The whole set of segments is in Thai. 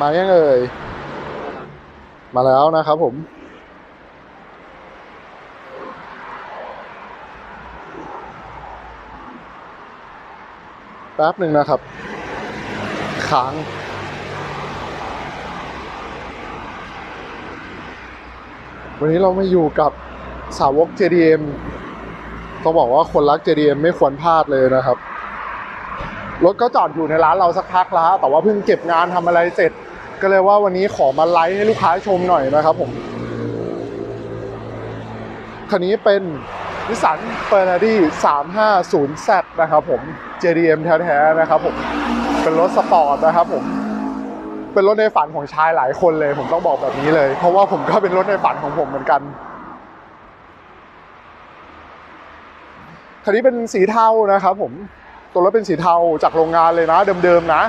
มายังเอ่ย มาแล้วนะครับผม แป๊บหนึ่งนะครับ ค้างวันนี้เรามาอยู่กับสาวก JDM ต้องบอกว่าคนรัก JDM ไม่ควรพลาดเลยนะครับ รถก็จอดอยู่ในร้านเราสักพักแล้ว แต่ว่าเพิ่งเก็บงานทำอะไรเสร็จ ก็เลยว่าวันนี้ขอมาไลฟ์ให้ลูกค้าชมหน่อยนะครับผมคันนี้เป็นนิสสันเฟอร์นารี่ 350Z นะครับผม JDM แท้ๆนะครับผม เป็นรถสปอร์ตนะครับผม เป็นรถในฝันของชายหลายคนเลย ผมต้องบอกแบบนี้เลย เพราะว่าผมก็เป็นรถในฝันของผมเหมือนกัน คันนี้เป็นสีเทานะครับผม ตัวรถเป็นสีเทาจากโรงงานเลยนะ เดิมๆนะ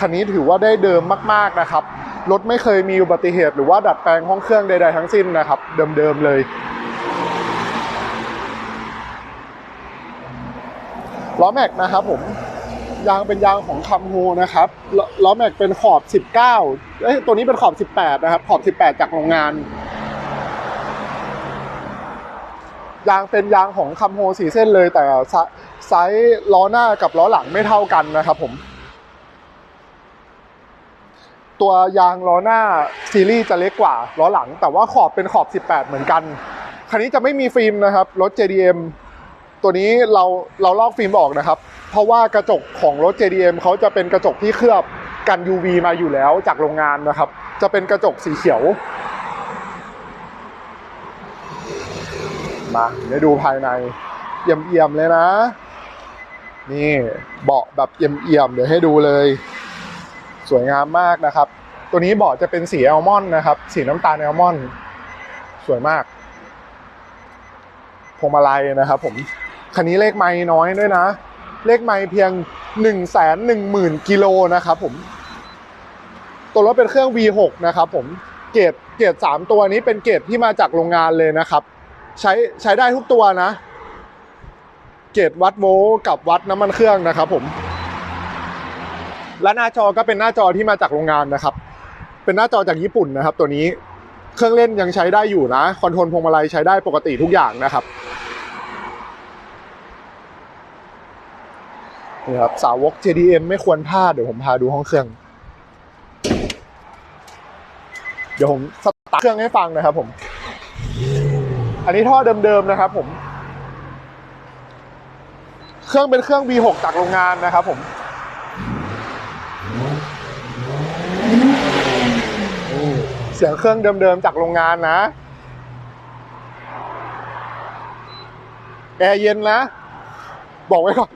คันนี้ถือว่าได้เดิมมากๆนะครับ รถไม่เคยมีอุบัติเหตุ หรือว่าดัดแปลงห้องเครื่องใดๆทั้งสิ้นนะครับ เดิมๆเลยล้อแม็กนะครับผมยางเป็นยางของคัมฮูนะครับล้อแม็กเป็นขอบ 19เอ้ยตัวนี้เป็นขอบ 18 นะครับ ขอบ 18 จากโรงงาน ยางเป็นยางของคัมโฮสีเส้นเลย แต่ไซส์ล้อหน้ากับล้อหลังไม่เท่ากันนะครับผม ตัวยางล้อหน้าซีรีส์จะเล็กกว่าล้อหลัง แต่ว่าขอบเป็นขอบ 18 เหมือนกัน คันนี้จะไม่มีฟิล์มนะครับ รถ JDM ตัวนี้เราเราลอกฟิล์มออกนะครับ เพราะว่ากระจกของรถ JDM เขาจะเป็นกระจกที่เคลือบกัน UV มาอยู่แล้วจากโรงงานนะครับ จะเป็นกระจกสีเขียว มาเดี๋ยวดูภายในเอี่ยมๆเลยนะ นี่เบาะแบบเอี่ยมๆเดี๋ยวให้ดูเลย สวยงามมากนะครับ ตัวนี้เบาะจะเป็นสีแอลมอนด์นะครับ สีน้ำตาลแอลมอนด์สวยมากพวงมาลัยนะครับ ผมคันนี้เลขไม้น้อยด้วยนะ เลขไม้เพียง1นึ่งแสนหนึ่งหมื่นกิโลนะครับผม ตัวรถเป็นเครื่อง V6 นะครับผมเกรดเกรดสามตัวนี้เป็นเกรดที่มาจากโรงงานเลยนะครับ ใช้ใช้ได้ทุกตัวนะ เกรดวัดโวกับวัดน้ำมันเครื่องนะครับผม และหน้าจอก็เป็นหน้าจอที่มาจากโรงงานนะครับ เป็นหน้าจอจากญี่ปุ่นนะครับ ตัวนี้เครื่องเล่นยังใช้ได้อยู่นะ คอนโทรลพวงมาลัยใช้ได้ปกติทุกอย่างนะครับนี่ครับสาวก JDM ไม่ควรพลาดเดี๋ยวผมพาดูห้องเครื่อง เดี๋ยวผมสตาร์ทเครื่องให้ฟังนะครับผม อันนี้ท่อเดิมๆนะครับผม เครื่องเป็นเครื่อง V6 จากโรงงานนะครับผม สียงเครื่องเดิมๆจากโรงงานนะ แอร์เย็นนะ บอกไว้ก่อน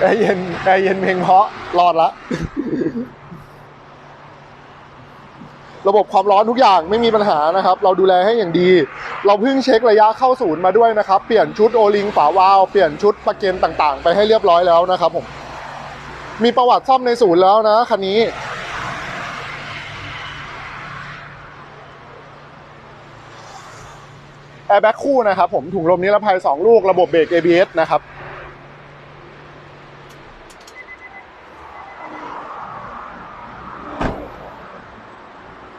แอร์เย็น แอร์เย็นเพลงเพราะรอดละ ระบบความร้อนทุกอย่างไม่มีปัญหานะครับ เราดูแลให้อย่างดี เราเพิ่งเช็คระยะเข้าศูนย์มาด้วยนะครับ เปลี่ยนชุดโอลิงฝาวาล์วเปลี่ยนชุดประเกนต่างๆ ไปให้เรียบร้อยแล้วนะครับผม มีประวัติซ่อมในศูนย์แล้วนะคันนี้ แอร์แบ็กคู่นะครับผมถุงลมนิรภัย 2 ลูกระบบเบรก ABS นะครับ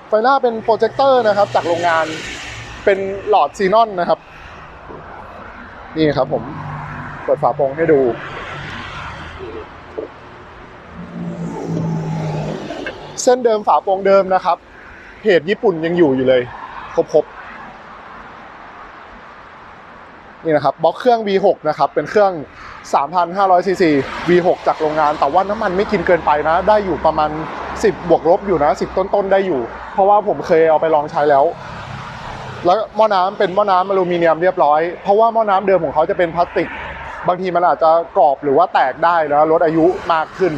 ไฟหน้าเป็นโปรเจคเตอร์นะครับ จากโรงงานเป็นหลอดซีนอนนะครับ นี่ครับผมเปิดฝาโปรงให้ดูเส้นเดิมฝาโปรงเดิมนะครับ เพจญี่ปุ่นยังอยู่อยู่เลย ครบๆ นี่นะครับบล็อกเครื่อง V6 นะครับเป็นเครื่อง 3,500 ซีซี V6 จากโรงงาน แต่ว่าน้ำมันไม่กินเกินไปนะ ได้อยู่ประมาณ 10 บวกลบอยู่นะ 10 ต้นๆ ได้อยู่ เพราะว่าผมเคยเอาไปลองใช้แล้ว แล้วหม้อน้ำเป็นหม้อน้ำอลูมิเนียมเรียบร้อย เพราะว่าหม้อน้ำเดิมของเขาจะเป็นพลาสติก บางทีมันอาจจะกรอบหรือว่าแตกได้นะลดอายุมากขึ้น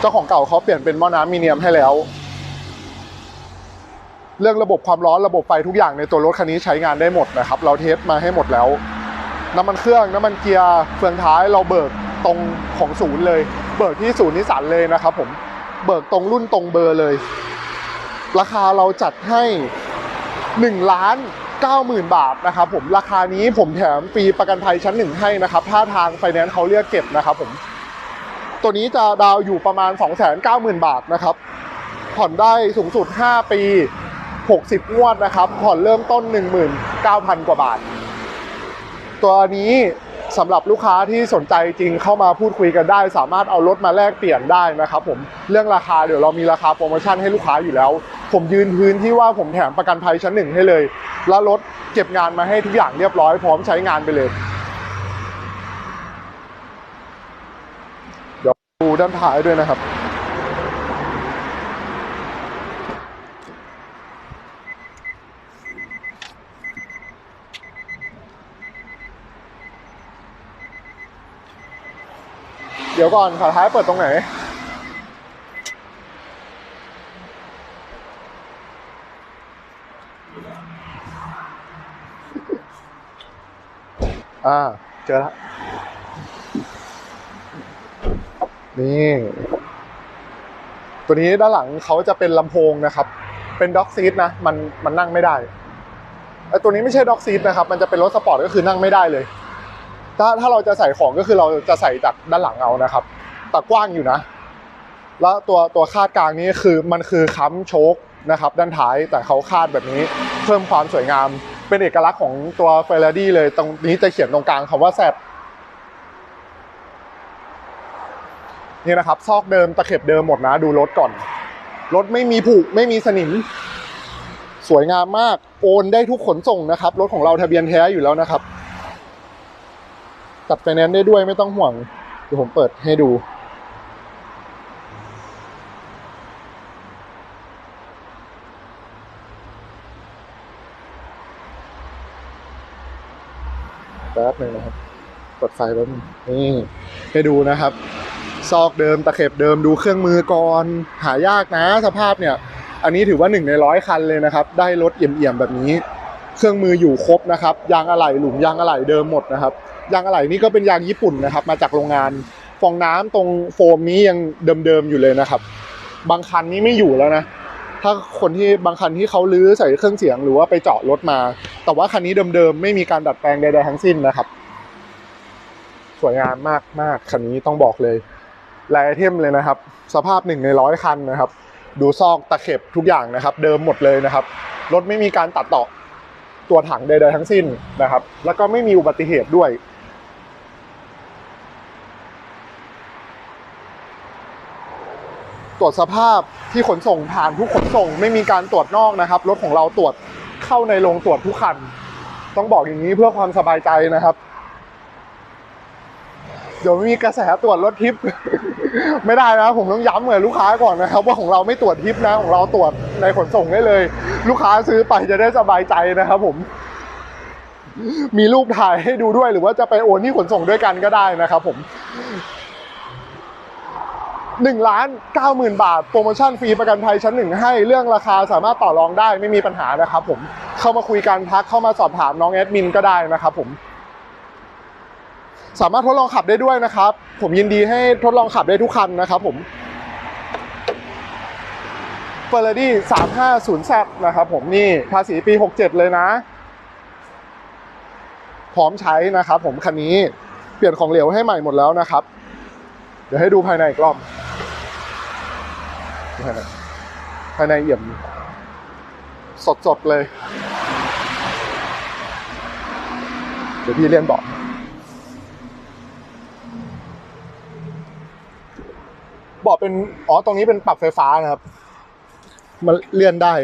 เจ้าของเก่าเขาเปลี่ยนเป็นหม้อน้ำมีเนียมให้แล้วเรื่องระบบความร้อนระบบไฟทุกอย่างในตัวรถคันนี้ใช้งานได้หมดนะครับ เราเทสมาให้หมดแล้ว น้ำมันเครื่องน้ำมันเกียร์เฟืองท้ายเราเบิกตรงของศูนย์เลย เบิกที่ศูนย์นิสสันเลยนะครับผมเบิกตรงรุ่นตรงเบอร์เลย ราคาเราจัดให้1ล้าน90,000 บาทนะครับผมราคานี้ผมแถมฟรีประกันภัยชั้นหนึ่งให้นะครับ ถ้าทางไฟแนนซ์เขาเรียกเก็บนะครับผมตัวนี้จะดาวอยู่ประมาณ 290,000 บาทนะครับผ่อนได้สูงสุด 5 ปี 60 งวดนะครับ ผ่อนเริ่มต้น 19,000 กว่าบาท ตัวนี้สำหรับลูกค้าที่สนใจจริงเข้ามาพูดคุยกันได้ สามารถเอารถมาแลกเปลี่ยนได้นะครับผมเรื่องราคาเดี๋ยวเรามีราคาโปรโมชั่นให้ลูกค้าอยู่แล้ว ผมยืนพื้นที่ว่าผมแถมประกันภัยชั้นหนึ่งให้เลย แล้วรถเก็บงานมาให้ทุกอย่างเรียบร้อยพร้อมใช้งานไปเลยเดี๋ยวดูด้านท้ายด้วยนะครับ ดี๋ยวก่อนขาท้ายเปิดตรงไหน อ่า เจอแล้ว นี่ ตัวนี้ด้านหลังเขาจะเป็นลำโพงนะครับ เป็นด็อกซีทนะ มันมันนั่งไม่ได้ไอตัวนี้ไม่ใช่ด็อกซีทนะครับ มันจะเป็นรถสปอร์ตก็คือนั่งไม่ได้เลย ถ้าถ้าเราจะใส่ของก็คือเราจะใส่จากด้านหลังเอานะครับ แต่กว้างอยู่นะ แล้วตัวตัวคาดกลางนี้คือมันคือค้ำโชคนะครับ ด้านท้ายแต่เขาคาดแบบนี้เพิ่มความสวยงาม เป็นเอกลักษณ์ของตัว f e r r a r i เลยตรงนี้จะเขียนตรงกลางคำว่าแซดนี่นะครับ ซอกเดิมตะเข็บเดิมหมดนะดูรถก่อน รถไม่มีผุไม่มีสนิม สวยงามมากโอนได้ทุกขนส่งนะครับ รถของเราทะเบียนแท้อยู่แล้วนะครับ ตัดไฟแนนซ์ได้ด้วยไม่ต้องห่วงเดี๋ยวผมเปิดให้ดู แป๊บหนึ่งนะครับกดไฟแป๊บนึงนี่ให้ดูนะครับ ซอกเดิมตะเข็บเดิมดูเครื่องมือก่อนหายากนะสภาพเนี่ย อันนี้ถือว่าหนึ่งในร้อยคันเลยนะครับ ได้รถเอี่ยมๆแบบนี้ เครื่องมืออยู่ครบนะครับ ยางอะไหล่หลุมยางอะไหล่เดิมหมดนะครับ ยางอะไหล่นี่ก็เป็นยางญี่ปุ่นนะครับ มาจากโรงงาน ฟองน้ำตรงโฟมนี้ยังเดิมๆอยู่เลยนะครับ บางคันนี้ไม่อยู่แล้วนะ ถ้าคนที่บางคันที่เขาลื้อใส่เครื่องเสียงหรือว่าไปเจาะรถมา แต่ว่าคันนี้เดิมๆไม่มีการดัดแปลงใดๆทั้งสิ้นนะครับ สวยงามมากมากๆคันนี้ต้องบอกเลยลายไอเทมเลยนะครับ สภาพหนึ่งในร้อยคันนะครับ ดูซอกตะเข็บทุกอย่างนะครับ เดิมหมดเลยนะครับ รถไม่มีการตัดต่อตัวถังใดๆทั้งสิ้นนะครับ แล้วก็ไม่มีอุบัติเหตุด้วย ตรวจสภาพที่ขนส่งผ่านทุกขนส่ง ไม่มีการตรวจนอกนะครับ รถของเราตรวจเข้าในโรงตรวจทุกคัน ต้องบอกอย่างนี้เพื่อความสบายใจนะครับ เดี๋ยวมีกระแสตรวจรถทิป ไม่ได้นะผมต้องย้ำเลยลูกค้าก่อนนะครับ ว่าของเราไม่ตรวจทิปนะของเราตรวจในขนส่งได้เลย ลูกค้าซื้อไปจะได้สบายใจนะครับ ผม มีรูปถ่ายให้ดูด้วยหรือว่าจะไปโอนที่ขนส่งด้วยกันก็ได้นะครับ ผม หนึ่งล้านเก้าหมื่นบาท โปรโมชั่นฟรีประกันภัยชั้นหนึ่งให้เรื่องราคาสามารถต่อรองได้ไม่มีปัญหานะครับผมเข้ามาคุยกันทักเข้ามาสอบถามน้องแอดมินก็ได้นะครับผมสามารถทดลองขับได้ด้วยนะครับ ผมยินดีให้ทดลองขับได้ทุกคันนะครับผม f e r r a r i 350 Z นะครับผมนี่ภาษีปี 67 เลยนะ พร้อมใช้นะครับผมคันนี้เปลี่ยนของเหลวให้ใหม่หมดแล้วนะครับ เดี๋ยวให้ดูภายในอีกรอบ ภายในเอี่ยมสดๆเลย เดี๋ยวพี่เรียนบอกบอกเป็น อ๋อ ตรงนี้เป็นปรับไฟฟ้านะครับ มันเลื่อนได้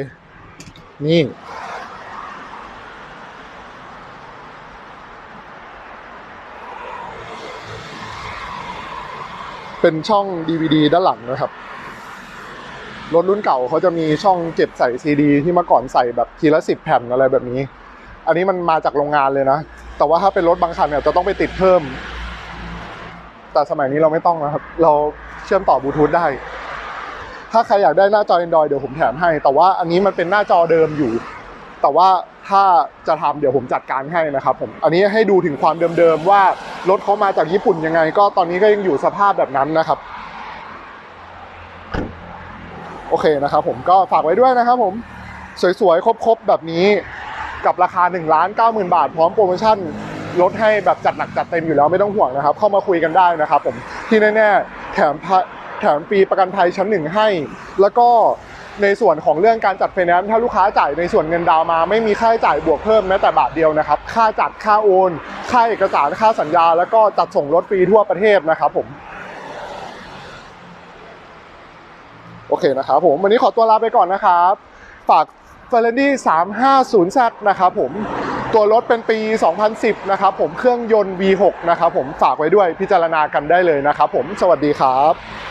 นี่ เป็นช่อง DVD ด้านหลังนะครับ รถรุ่นเก่าเขาจะมีช่องเก็บใส่ซีดี ที่เมื่อก่อนใส่แบบทีละสิบแผ่นอะไรแบบนี้ อันนี้มันมาจากโรงงานเลยนะ แต่ว่าถ้าเป็นรถบางคันเนี่ยจะต้องไปติดเพิ่ม แต่สมัยนี้เราไม่ต้องนะครับ เราเชื่อมต่อบลูทูธได้ ถ้าใครอยากได้หน้าจอ Android เดี๋ยวผมแถมให้ แต่ว่าอันนี้มันเป็นหน้าจอเดิมอยู่ แต่ว่าถ้าจะทำเดี๋ยวผมจัดการให้นะครับผม อันนี้ให้ดูถึงความเดิมๆว่ารถเขามาจากญี่ปุ่นยังไง ก็ตอนนี้ก็ยังอยู่สภาพแบบนั้นนะครับ โอเคนะครับผมก็ฝากไว้ด้วยนะครับผมสวยๆ ครบๆ แบบนี้กับราคา1นึ่งล้านเก้าหมื่นบาท พร้อมโปรโมชั่นลดให้แบบจัดหนักจัดเต็มอยู่แล้วไม่ต้องห่วงนะครับ เข้ามาคุยกันได้นะครับผมที่แน่ๆแถมพะแถมฟรีประกันภัยชั้นหนึ่งให้ แล้วก็ในส่วนของเรื่องการจัดไฟแนนซ์ถ้าลูกค้าจ่ายในส่วนเงินดาวมา ไม่มีค่าใช้จ่ายบวกเพิ่มแม้แต่บาทเดียวนะครับ ค่าจัดค่าโอน ค่าเอกสารค่าสัญญา แล้วก็จัดส่งรถฟรีทั่วประเทศนะครับผม โอเคนะครับผมวันนี้ขอตัวลาไปก่อนนะครับ ฝาก f e r r a r i 350 z นะครับผมตัวรถเป็นปี 2010 นะครับผมเครื่องยนต์ V6 นะครับผมฝากไว้ด้วยพิจารณากันได้เลยนะครับผมสวัสดีครับ